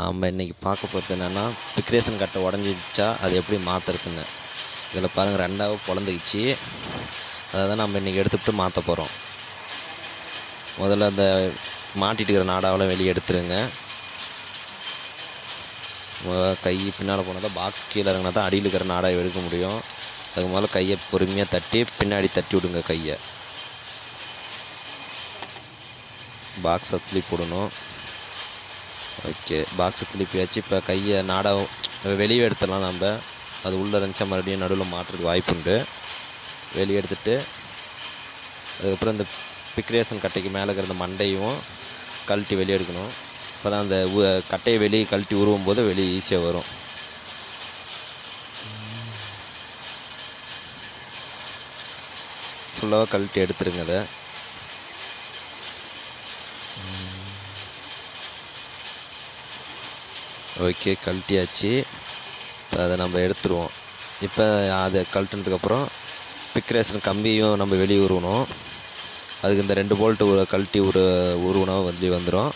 நாம் இன்றைக்கி பார்க்க போகிறது என்னென்னா பிக்ரேஷன் கட்டை உடஞ்சிச்சா அது எப்படி மாற்றுறதுன்னு இதில் பாருங்கள் ரெண்டாவது பொழந்துக்கிச்சு அதை தான் நம்ம இன்றைக்கி எடுத்துக்கிட்டு மாற்ற போகிறோம் முதல்ல அந்த மாட்டிட்டு இருக்கிற நாடாவெல்லாம் வெளியே எடுத்துருங்க. கை பின்னால் போனால் தான் பாக்ஸ் கீழே இறங்கினா தான் அடியில் இருக்கிற நாடாக எடுக்க முடியும். அதுக்கு முதல்ல கையை பொறுமையாக தட்டி பின்னாடி தட்டி விடுங்க கையை. பாக்ஸை திருப்பி போடணும். ஓகே பாக்ஸை திருப்பியாச்சு. இப்போ கையை நாடகம் வெளியே எடுத்துடலாம் நம்ம. அது உள்ளே இருந்துச்சா மறுபடியும் நடுவில் மாட்டுறதுக்கு வாய்ப்புண்டு வெளியே எடுத்துட்டு அதுக்கப்புறம் இந்த பிக்ரேசன் கட்டைக்கு மேலே இருக்கிற அந்த மண்டையும் கழட்டி வெளியே எடுக்கணும். இப்போ தான் அந்த உ- கட்டையை வெளியே கழட்டி உருவும் போது வெளியே ஈஸியாக வரும். ஃபுல்லாக கழட்டி எடுத்துருங்க அதை. ஓகே கழட்டியாச்சு. இப்போ அதை நம்ம எடுத்துருவோம். இப்போ அதை கழட்டினதுக்கப்புறம் பிக்ரேஷன் கம்பியும் நம்ம வெளியே உருவணும் அதுக்கு இந்த ரெண்டு போல்ட்டு ஒரு கழட்டி ஒரு உருவனா வந்து வந்துடும்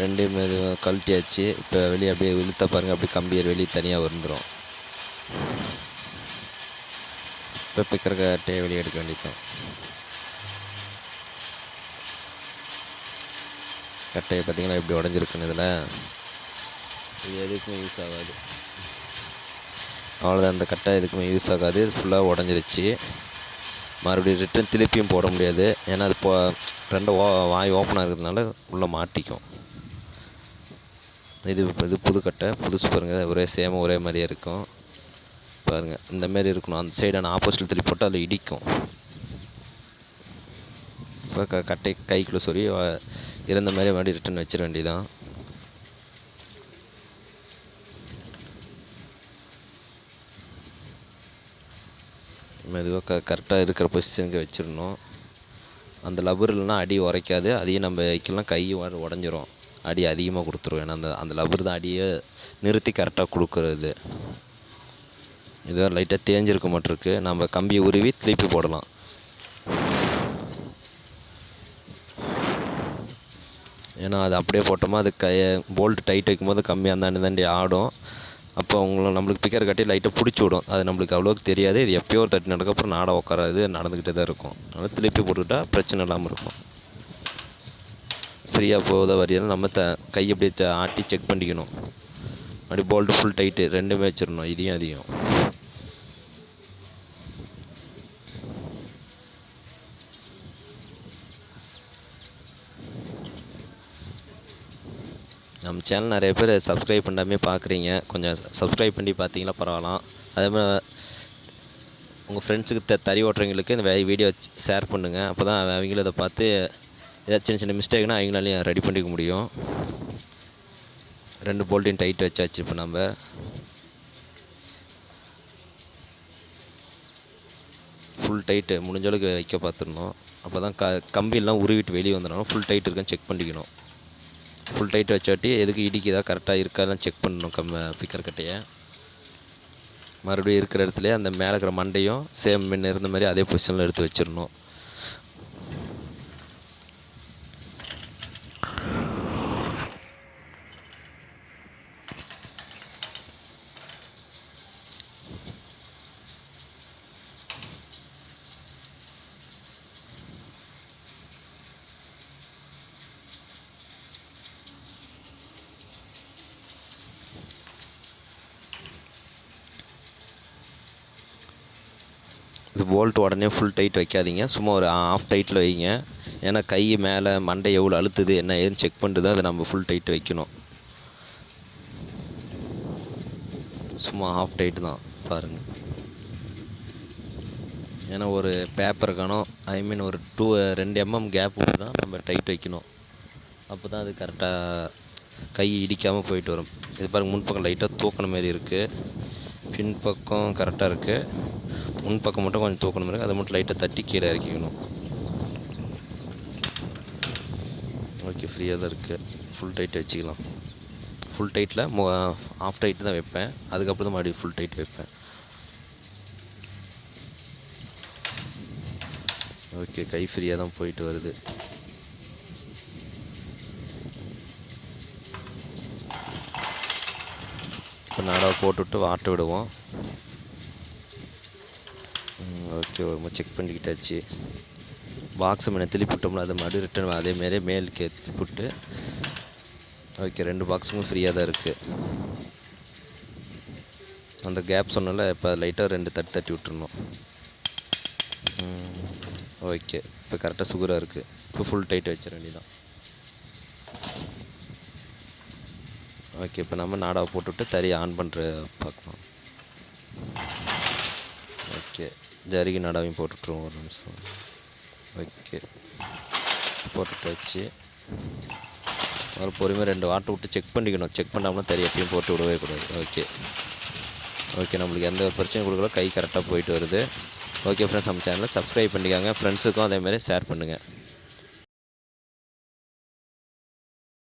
ரெண்டையும் இது கழட்டியாச்சு. இப்போ வெளியே அப்படியே இழுத்த பாருங்கள் அப்படியே கம்பியர் வெளியே தனியாக வந்துடும் இப்போ பிக்கிற கட்டையை வெளியே எடுக்க வேண்டியதான் கட்டையை பார்த்தீங்கன்னா இப்படி உடஞ்சிருக்குன்னு இதில். இது எதுக்குமே யூஸ் ஆகாது. அவ்வளோதான் அந்த கட்டை எதுக்குமே யூஸ் ஆகாது. இது ஃபுல்லாக உடஞ்சிருச்சு. மறுபடியும் ரிட்டன் திருப்பியும் போட முடியாது. ஏன்னா அது போ ரெண்டும் ஓ வாய் ஓப்பனாக இருக்கிறதுனால உள்ளே மாட்டிக்கும். இது இது புதுக்கட்டை புதுசு பாருங்கள் ஒரே சேம் ஒரே மாதிரியே இருக்கும். பாருங்கள் இந்த மாதிரி இருக்கணும். அந்த சைடான ஆப்போசிட்டில் திருப்பி போட்டு அதில் இடிக்கும். இப்போ க கட்டை கைக்குள்ளே சொல்லி இருந்த மாதிரி மறுபடியும் ரிட்டன் வச்சிட வேண்டியதான் மெதுவாக க கரெக்டாக இருக்கிற பொசிஷனுக்கு வச்சிடணும். அந்த லபர் இல்லைன்னா அடி உரைக்காது. அதையும் நம்ம வைக்கலாம் கை உடஞ்சிரும். அடி அதிகமாக கொடுத்துரும். ஏன்னா அந்த அந்த லப்பர் தான் அடியை நிறுத்தி கரெக்டாக கொடுக்குறது. இது லைட்டாக தேஞ்சிருக்க மாட்டிருக்கு. நம்ம கம்பியை உருவி திருப்பி போடலாம். ஏன்னா அது அப்படியே போட்டோமா அது கை போல்ட் டைட் வைக்கும்போது கம்மியாக அந்தாண்டி தாண்டி ஆடும். அப்போ அவங்கள நம்மளுக்கு பிக்கர் கட்டி லைட்டாக பிடிச்சி விடும். அது நம்மளுக்கு அவ்வளோக்கு தெரியாது. இது எப்போயோ ஒரு தட்டி நடக்க அப்புறம் நாட உட்காராது. நடந்துக்கிட்டே தான் இருக்கும். அதனால் திருப்பி போட்டுக்கிட்டால் பிரச்சனை இல்லாமல் இருக்கும். ஃப்ரீயாக போகுதா வரையாலும் நம்ம த கை அப்படியே ஆட்டி செக் பண்ணிக்கணும். அப்படி போல்ட்டு ஃபுல் டைட்டு ரெண்டுமே வச்சிடணும். இதையும் அதையும். நம்ம சேனல் நிறைய பேர் சப்ஸ்கிரைப் பண்ணாமே பார்க்குறீங்க. கொஞ்சம் சப்ஸ்கிரைப் பண்ணி பார்த்தீங்களா பரவாயில்ல. அதே மாதிரி உங்கள் ஃப்ரெண்ட்ஸுக்கு த தறி ஓட்டுறவங்களுக்கு இந்த வீடியோ ஷேர் பண்ணுங்கள் அப்போ தான் அவங்களும் இதை பார்த்து ஏதாவது சின்ன சின்ன மிஸ்டேக்னா அவங்களாலையும் ரெடி பண்ணிக்க முடியும். ரெண்டு போல்ட்டையும் டைட் வச்சாச்சு இப்போ நம்ம ஃபுல் டைட்டு முடிஞ்ச அளவுக்கு வைக்க பார்த்துடணும். அப்போ தான் க கம்பியெல்லாம் உருவிட்டு வெளியே வந்துடணும். ஃபுல் டைட் இருக்கான்னு செக் பண்ணிக்கணும். ஃபுல் டைட் வச்சாட்டி எதுக்கு இடிக்குதா கரெக்டாக இருக்காலாம் செக் பண்ணணும் கம் பிக்கர் கட்டையை. மறுபடியும் இருக்கிற இடத்துல அந்த மேலே இருக்கிற மண்டையும் சேம் மின் இருந்த மாதிரி அதே பொசிஷனில் எடுத்து வச்சிடணும். இது போல்ட் உடனே ஃபுல் டைட் வைக்காதீங்க. சும்மா ஒரு ஆஃப் டைட்டில் வைங்க. ஏன்னா கை மேலே மண்டை எவ்வளோ அழுத்துது என்ன ஏதுன்னு செக் பண்ணிட்டு தான் அதை நம்ம ஃபுல் டைட் வைக்கணும். சும்மா ஆஃப் டைட்டு தான் பாருங்கள் ஏன்னா ஒரு பேப்பர் காணும் ஐ மீன் ஒரு டூ ரெண்டு எம்எம் கேப் விட்டு தான் நம்ம டைட் வைக்கணும். அப்போ தான் அது கரெக்டாக கை இடிக்காமல் போயிட்டு வரும். இது பாருங்க முன்பக்கம் லைட்டாக தூக்கின மாதிரி இருக்குது பின்பக்கம் கரெக்டாக இருக்குது முன்பக்கம் மட்டும் கொஞ்சம் தூக்கணும் இருக்குது அதை மட்டும் லைட்டாக தட்டி கீழே இறக்கிக்கணும் ஓகே ஃப்ரீயாக தான் இருக்குது ஃபுல் டைட் வச்சுக்கலாம். ஃபுல் டைட்டில் மோ ஆஃப் டைட் தான் வைப்பேன். அதுக்கப்புறம் தான் மறுபடியும் ஃபுல் டைட் வைப்பேன். ஓகே கை ஃப்ரீயாக தான் போயிட்டு வருது. இப்போ நடவை போட்டுவிட்டு வாட்ட விடுவோம். ஓகே ஒரு செக் பண்ணிக்கிட்டாச்சு. பாக்ஸ் மேலே திருப்பி விட்டோம்னா அது மறுபடியும் ரிட்டன் அதேமாரி மேலுக்கு திருப்பிவிட்டு ஓகே ரெண்டு பாக்ஸுமே ஃப்ரீயாக தான் இருக்குது அந்த கேப் சொன்னால இப்போ லைட்டாக ரெண்டு தட்டி தட்டி விட்டுருணும் ஓகே இப்போ கரெக்டாக சுகராக இருக்குது இப்போ ஃபுல் டைட் வச்சிட வேண்டியதான் ஓகே இப்போ நம்ம நாடாவை போட்டுவிட்டு தறி ஆன் பண்ணுற பார்க்கலாம். ஓகே ஜருகி நாடாவையும் போட்டுட்ருவோம் ஒரு நிமிஷம். ஓகே போட்டுட்டு வச்சு. ஒரு பொறுமையாக ரெண்டு வாட்டை விட்டு செக் பண்ணிக்கணும். செக் பண்ணாமல் தறி எப்பயும் போட்டு விடவே கூடாது. ஓகே. ஓகே நம்மளுக்கு எந்த பிரச்சனையும் கொடுக்கல. கை கரெக்டாக போயிட்டு வருது. ஓகே ஃப்ரெண்ட்ஸ் நம்ம சேனலை சப்ஸ்கிரைப் பண்ணிக்காங்க. ஃப்ரெண்ட்ஸுக்கும் அதேமாதிரி ஷேர் பண்ணுங்கள்